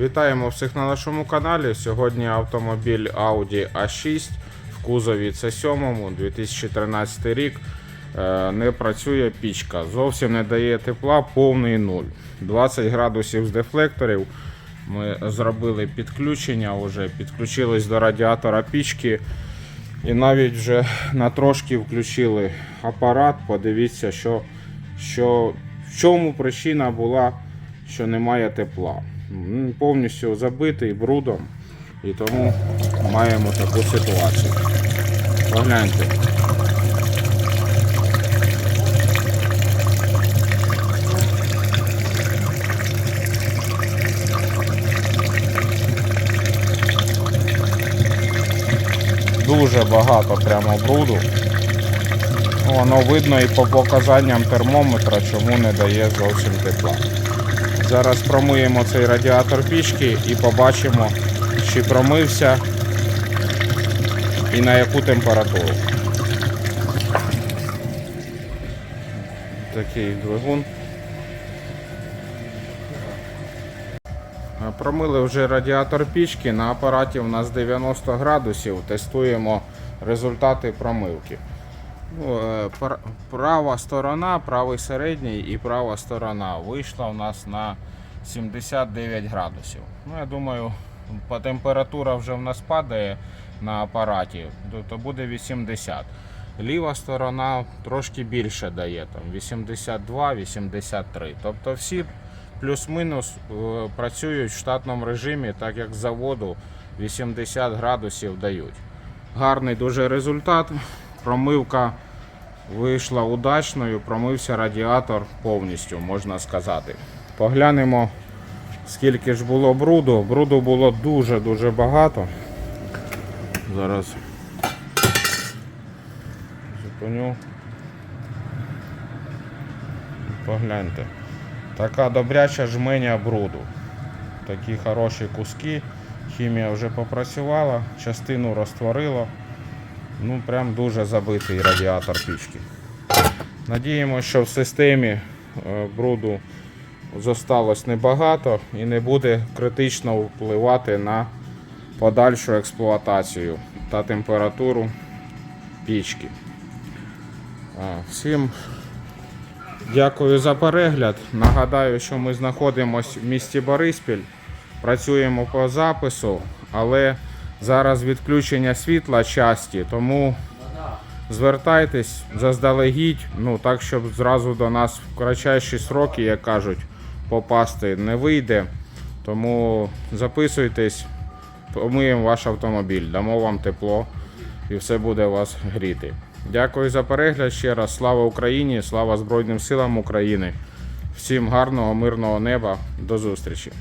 Вітаємо всіх на нашому каналі. Сьогодні автомобіль Audi A6 в кузові C7 2013 рік. Е, Не працює пічка, зовсім не дає тепла, повний нуль. 20 градусів з дефлекторів. Ми зробили підключення, вже підключились до радіатора пічки. І навіть вже на трошки включили апарат. Подивіться, що, що, в чому причина була, що немає тепла. Повністю забитий брудом. І тому маємо таку ситуацію. Погляньте. Дуже багато прямо бруду. Воно видно і по показанням термометра, чому не дає зовсім тепла. Зараз промиємо цей радіатор пічки і побачимо, чи промився і на яку температуру. Такий двигун. Промили вже радіатор пічки. На апараті у нас 90 градусів. Тестуємо результати промивки. Ну, е, Права сторона, правий середній і права сторона вийшла у нас на 79 градусів. Ну, я думаю, температура вже в нас падає на апараті, то- то буде 80. Ліва сторона трошки більше дає, там 82-83. Тобто всі плюс-мінус е, працюють в штатному режимі, так як з заводу 80 градусів дають. Гарний дуже результат. Промивка вийшла удачною, промився радіатор повністю, можна сказати. Поглянемо, скільки ж було бруду. Бруду було дуже-дуже багато. Зараз зупиню. Погляньте. Така добряча жменя бруду. Такі хороші куски. Хімія вже попрацювала, частину розтворила. Ну, прям дуже забитий радіатор пічки. Надіємося, що в системі е, бруду зосталось небагато і не буде критично впливати на подальшу експлуатацію та температуру пічки. Всім дякую за перегляд. Нагадаю, що ми знаходимося в місті Бориспіль, працюємо по запису, але зараз відключення світла часті, тому звертайтесь заздалегідь, ну так, щоб зразу до нас в кратчайші сроки, як кажуть, попасти не вийде. Тому записуйтесь, помиємо ваш автомобіль, дамо вам тепло і все буде вас гріти. Дякую за перегляд ще раз. Слава Україні, слава Збройним силам України. Всім гарного, мирного неба. До зустрічі.